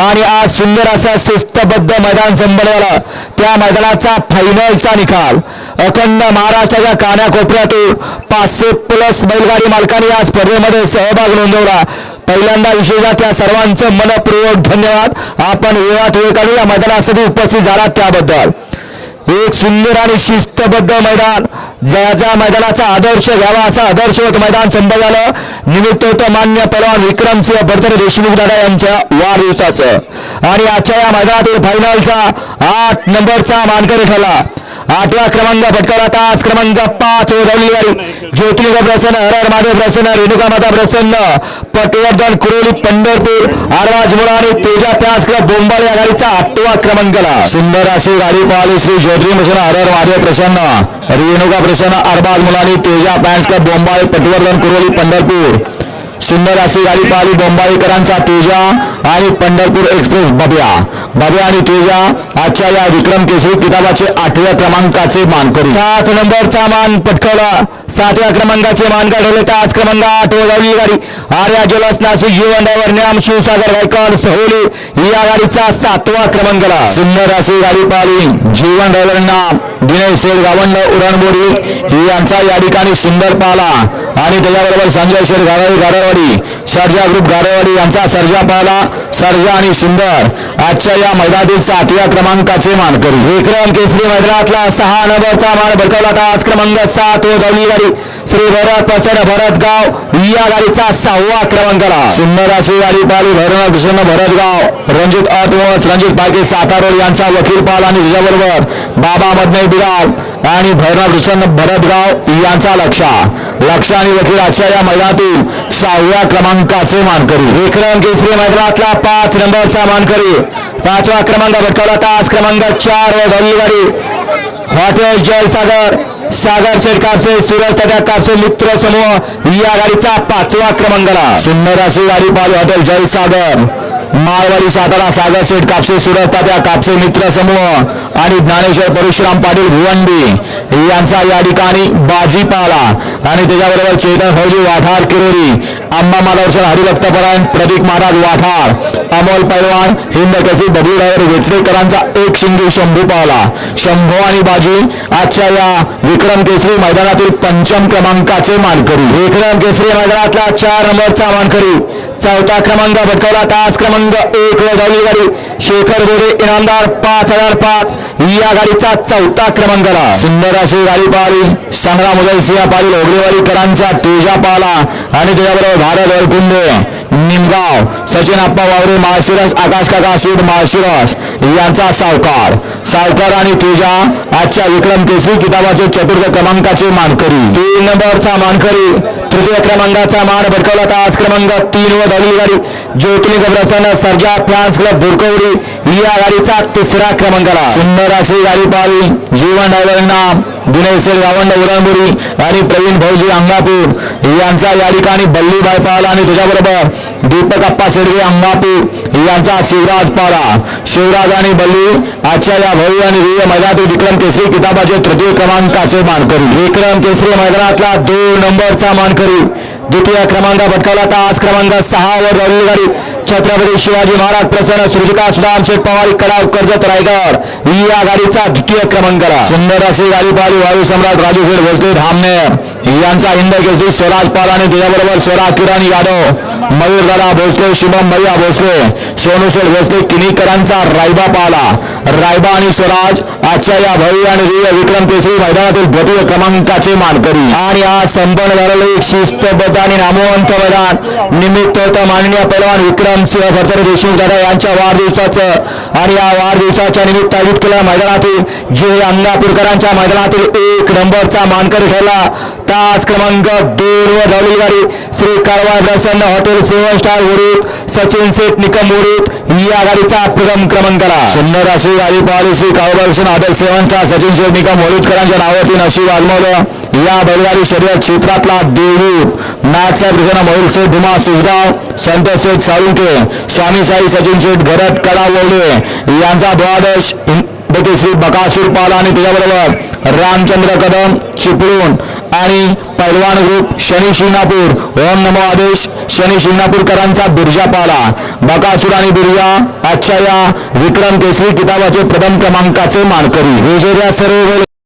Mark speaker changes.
Speaker 1: आणि आज सुंदर असा शिस्तबद्ध मैदान संपन्न त्या मैदानाचा फायनलचा निकाल. अखंड महाराष्ट्राच्या कानाकोपऱ्यातून पाचशे प्लस बैलगाडी मालकांनी या स्पर्धेमध्ये सहभाग नोंदवला. पहिल्यांदा विशेषतः त्या सर्वांचं मनपूर्वक धन्यवाद. आपण वेळात वेळ या मैदानासाठी उपस्थित झाला त्याबद्दल. एक सुंदर आणि शिस्तबद्ध मैदान. जयाच्या मैदानाचा आदर्श घ्यावा असा आदर्शवत मैदान संपन्न झालं. निमित्त होतं मान्य पलवान विक्रमसिंह बडतर देशमुख दादा यांच्या वाढदिवसाचं. आणि आजच्या या मैदानातील फायनलचा आठ नंबरचा मानकरी ठरला. आठवा क्रमांक पटकावला तास क्रमांक पाच रविवारी ज्योतिलिंग प्रसन्न हरहर महादेव प्रसन्न रेणुका माता प्रसन्न पटवर्धन कुरोली पंढरपूर आरवाज मुळा आणि तेजा प्याज क्लब बोंबाळी या गाडीचा आठवा क्रमांक सुंदर अशी गाडी पाहिली श्री ज्योतिलिंग प्रसन्न हरहर महादेव प्रसन्न. रेणुका प्रसन्न अरबाज मुलानी तेजा पॅन्स का बोंबाळे पटवर्धन कुरोली पंढरपूर. सुंदर अशी गाडी पाहिली बोंबाईकरांचा तेजा. आणि पंढरपूर एक्सप्रेस बब्या. बब्या आणि तेजा आजच्या या विक्रम केसरी किताबाचे आठव्या क्रमांकाचे मानकरी. सात नंबरचा मान पटकावला. सातव्या क्रमांकाचे मानकर ठरले तास क्रमांक आठ वजावली गाडी आर्या जलस नाशिक जीवन ड्रायव्हर नाम शिवसागर गायकवाड सहोली या गाडीचा सातवा क्रमांकाला. सुंदर अशी गाडी पाहिली. जीवन ड्रायव्हरांना दिनेश शेठ गावंड उरणबोरी यांचा या ठिकाणी सुंदर पाला. आणि त्याच्याबरोबर संजय शेठ गारवाडी गारवाडी सर्जा ग्रुप गारेवाडी यांचा सर्जा पाला सर्जा आणि सुंदर. आजच्या या मैदानातील सातव्या क्रमांकाचे मानकरी. विक्रम केसरी मैदानातला सहा नंबरचा मान भडकवला तास क्रमांक सात व गवली गाडी. श्री भरत प्रसन्न भरतगाव या गाडीचा सहावा क्रमांकाला सुंदर अशी गाडी पाहिली. भरण कृष्ण भरतगाव रणजित अर्थवंश रणजित पाके सातारोड यांचा वकील पाल आणि त्याच्याबरोबर बाबा मदने बिराल. आणि भैरवनाथ प्रसन्न भरतगाव यांचा लक्षा. लक्ष आणि वकिलाच्या या मैदानातील सहाव्या क्रमांकाचे मानकरी. विक्रम केसरी मैदानातला पाच नंबरचा मानकरी. पाचवा क्रमांक भटकवला तास क्रमांक चार व गाडी हॉटेल जयसागर. सागर शेठ कापसे सूरज तात्या कापसे मित्र समूह या गाडीचा पाचवा क्रमांकाला. सुंदर अशी गाडी पाहिजे हॉटेल जयसागर. माळवाडी सातारा सागर सेठ कापसे सुरज तात्या कापसे मित्र समूह आणि ज्ञानेश्वर परशुराम पाटील भुवंडी यांचा या ठिकाणी बाजी पाला. आणि त्याच्याबरोबर चेतन फौजी वाठार किरोरी आंबा माधवसर हरिभक्तपरायण प्रतीक महाराज वाठार अमोल पैलवान हिंद कसी बबलू वेचरेकरांचा एक शिंगी शंभू पावला शंभू आणि बाजी आजच्या या विक्रम केसरी मैदानातील पंचम क्रमांकाचे मानकरी. विक्रम केसरी मैदानातला चार नंबरचा मानकरी. चौथा क्रमांक भटकवला. तास क्रमांक एक व धावली गाडी. शेखर गोरे इनामदार पाच हजार पाच. या गाडीचा चौथा क्रमांकाला. सुंदर अशी गाडी पाहिली. संग्राम उदय सिंह पाटील ओगरेवाडीकरांचा तेजा पाला. आणि त्याच्याबरोबर भारत वरकुंडे निमगाव सचिन आप्पा वावरे माळशिरस आकाश काका सूट माळशिरस यांचा सावकार. सावकार आणि तेजा आजच्या विक्रम केसरी किताबाचे चतुर्थ क्रमांकाचे मानकरी. तीन नंबरचा मानकरी तृतीय क्रमांकाचा मान भटकवला तास क्रमांक तीन व दहावी गाडी. ज्योतिलिंग प्रसन्न सर्जा फ्रान्स क्लब भुरकवडी या गाडीचा तिसरा क्रमांकाला. सुंदर अशी गाडी पाहिली जीवन ड्रायव्हरांना दिनेश गावंड उरणबुरी आणि प्रवीण भाऊजी अंगापूर. यांचा या ठिकाणी बल्लीबाई पाला आणि तुझ्याबरोबर दीपक अप्पा शेडगे अंगापूर यांचा शिवराज पाडा. शिवराज आणि बल्ली आजच्या या भव्य आणि दिव्य मैदानातील विक्रम केसरी किताबाचे तृतीय क्रमांकाचे मानकरी. विक्रम केसरी मैदानातला दोन नंबरचा मानकरी. द्वितीय क्रमांक भटकावला तास क्रमांक सहा वर रविवारी गाडी छत्रपती शिवाजी महाराज प्रसन्न सुरजिका सुदाम शेठ पवार कलाव कर्जत रायगड या गाडीचा द्वितीय क्रमांक सुंदर अशी गाडी पाहिली. वायू सम्राट राजू शेठ भोसले धामने यांचा हिंद केसरी स्वराज पाल आणि त्याच्याबरोबर स्वराज किरण यादव. मयूर दादा भोसले शुभम भैया भोसले सोनू भोसले किनीकरांचा रायबा पाला. रायबा आणि स्वराज आजच्या या भव्य आणि रिय विक्रम केसरी मैदानातील द्वितीय क्रमांकाचे मानकरी. आणि आज संपन्न झालेले एक शिस्तबद्ध आणि नामवंत मैदान. निमित्त होतं माननीय पैलवान विक्रम सिंह भरतरे देशमुख दादा यांच्या वाढदिवसाचं. आणि या वाढदिवसाच्या निमित्त आयोजित केलेल्या मैदानातील जे अंगापूरकरांच्या मैदानातील एक नंबरचा मानकरी ठरला. तास क्रमांक दोन व धावली गाडी. श्री कारवार प्रसन्न hotel seven star Udut Sachin Sheth Nikam Udit या गाडीचा प्रथम क्रमांकाला सुंदर अशी गाडी पाहिली श्री कारवार प्रसन्न hotel seven star Sachin Sheth Nikam उडीतकरांच्या नावातून नशीब आजमावलं. या बैलगाडी शर्यत क्षेत्रातला देवरूप नाथसाहेब प्रसन्न मोहिल सेठ धुमा सुजगाव संतोष सेठ साळुंके स्वामी साई सचिन शेठ घरत कडा ववले यांचा द्वादश श्री बकासूर पाल आणि त्याच्याबरोबर रामचंद्र कदम चिपळूण आणि पैलवान ग्रुप शनी शिंगणापूर. ओम नमो आदेश शनी शिंगणापूरकरांचा बिर्जा पाला. बकासूर आणि बिर्जा आजच्या या विक्रम केसरी किताबाचे प्रथम क्रमांकाचे मानकरी. वेगवेगळ्या सर्व